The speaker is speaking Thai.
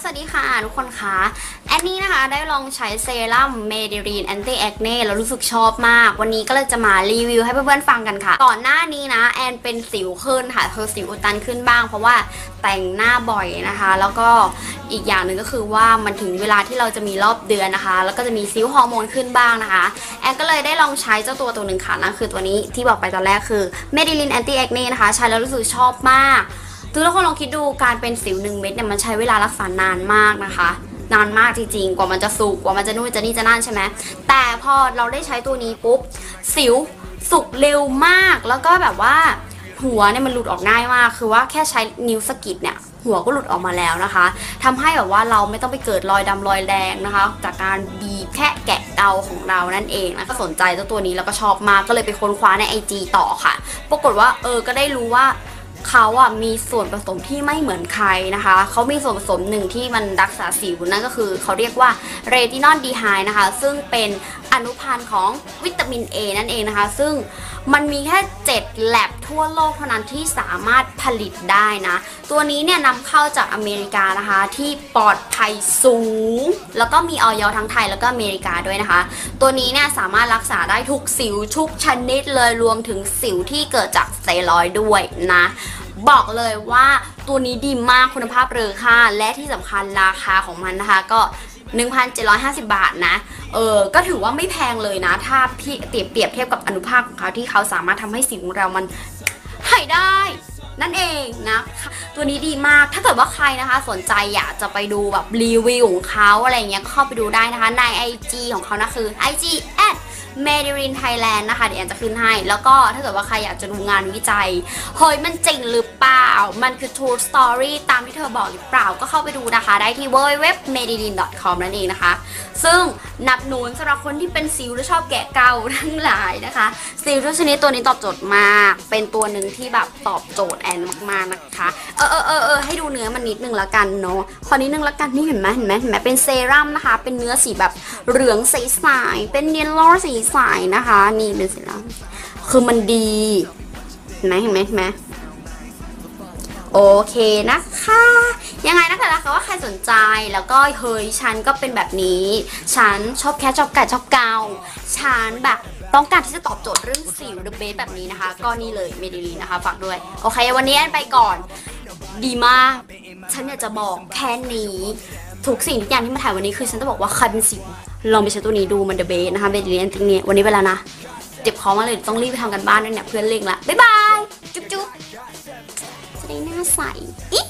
สวัสดีค่ะทุกคนคะแอนนี่นะคะได้ลองใช้เซรั่มเมดิรีนแอนตี้แอคเน่แล้วรู้สึกชอบมาก วันนี้ก็เลยจะมารีวิวให้เพื่อนๆฟังกันค่ะ ก่อนหน้านี้นะ แอนเป็นสิวขึ้นค่ะเธอสิวอุดตันขึ้นบ้าง เพราะว่าแต่งหน้าบ่อยนะคะ แล้วก็อีกอย่างหนึ่งก็คือว่ามันถึงเวลาที่เราจะมีรอบเดือนนะคะ แล้วก็จะมีซิวฮอร์โมนขึ้นบ้างนะคะ แอนก็เลยได้ลองใช้เจ้าตัวตัวหนึ่งค่ะนั่นคือตัวนี้ที่บอกไปตอนแรกคือเมดิลินแอนตี้แอคเน่นะคะใช้แล้วรู้สึกชอบมาก คือทุกคนลองคิดดูการเป็นสิวหนึ่งเม็ดเนี่ยมันใช้เวลารักษานานมากนะคะ นานมากจริงๆ กว่ามันจะสุกกว่ามันจะนู่นจะนี่จะนั่นใช่ไหมแต่พอเราได้ใช้ตัวนี้ปุ๊บ สิวสุกเร็วมากแล้วก็แบบว่าหัวเนี่ยมันหลุดออกง่ายมาก คือว่าแค่ใช้นิ้วสะกิดเนี่ย หัวก็หลุดออกมาแล้วนะคะทำให้แบบว่าเราไม่ต้องไปเกิดรอยดำรอยแดงนะคะ จากการบีบแค่แกะเดาของเรานั่นเองนะก็สนใจเจ้าตัวนี้แล้วก็ชอบมากก็เลยไปค้นคว้าใน IG ต่อค่ะ ปรากฏว่าเออก็ได้รู้ว่า เขาอะมีส่วนผสมที่ไม่เหมือนใครนะคะ เขามีส่วนผสมหนึ่งที่มันรักษาสิวนั่นก็คือเขาเรียกว่าเรตินอลดีไฮนะคะ ซึ่งเป็นอนุพันธ์ของวิตามิน A นั่นเองนะคะ ซึ่ง มันมีแค่7แลบทั่วโลกเท่านั้นที่สามารถผลิตได้นะ ตัวนี้เนี่ยนำเข้าจากอเมริกานะคะ ที่ปลอดภัยสูง แล้วก็มีออยทั้งไทยแล้วก็อเมริกาด้วยนะคะ ตัวนี้เนี่ยสามารถรักษาได้ทุกสิวทุกชนิดเลยรวมถึงสิวที่เกิดจากสเตียรอยด์ด้วยนะบอกเลยว่าตัวนี้ดีมากคุณภาพเรือค่าและที่สำคัญราคาของมันนะคะ ก็ 1,750 บาทนะ เออ ก็ถือว่าไม่แพงเลยนะ ถ้าพี่เปรียบเทียบเทียบกับอนุภาคของเขาที่เขาสามารถทำให้สิวของเรามันหายได้ นั่นเองนะ ตัวนี้ดีมาก ถ้าเกิดว่าใครนะคะ สนใจอยากจะไปดูแบบรีวิวของเขาอะไรเงี้ยก็เข้าไปดูได้นะคะ ใน IG ของเขานะคือ IG at m a d i r i n Thailand นะคะ เดี๋ยวแอนจะขึ้นให้ แล้วก็ถ้าเกิดว่าใครอยากจะดูงานวิจัย เฮ้ย มันจริงหรือเปล่า มันคือ true story ตามที่เธอบอกหรือเปล่า ก็เข้าไปดูนะคะ ได้ที่ www.medirin.com นั่นเองนะคะ ซึ่งหนับหนุนสำหรับคนที่เป็นสิวและชอบแกะเกาทั้งหลายนะคะสิวทุกชนิดตัวนี้ตอบโจทย์มาก เป็นตัวหนึ่งที่แบบตอบโจทย์แอนมากๆนะคะ เออเออเออเออให้ดูเนื้อมันนิดนึงละกันเนาะ ขอนิดนึงละกันนี่เห็นไหมเห็นไหมเห็นไหมเป็นเซรั่มนะคะ เป็นเนื้อสีแบบเหลืองใสๆ เป็นเนียลโล่สีใสนะคะ นี่เป็นเซรั่มคือมันดีเห็นไหมเห็นไหมเห็นไหมโอเคนะคะ ยังไงนะคะนะคะว่าใครสนใจแล้วก็เฮ้ยฉันก็เป็นแบบนี้ ฉันชอบแคชชอบกัดชอบเกาฉันแบบต้องการที่จะตอบโจทย์เรื่องสิวเดอะเบสแบบนี้นะคะ ก็นี่เลยเมดิลีนะคะฝากด้วย โอเค วันนี้แอนไปก่อน ดีมาก ฉันอยากจะบอกแค่นี้ ทุกสิ่งทุกอย่างที่มาถ่ายวันนี้คือฉันจะบอกว่าใครเป็นสิวลองไปใช้ตัวนี้ดูมันเดอะเบสนะคะเมดิลีแอนติงเนี่ยวันนี้เวลานะ เจ็บคอมากเลยต้องรีบไปทำกันบ้านด้วยเนี่ยเพื่อนเล่งละบ๊ายบาย จุ๊บจุ๊บจะได้หน้าใสอิ๊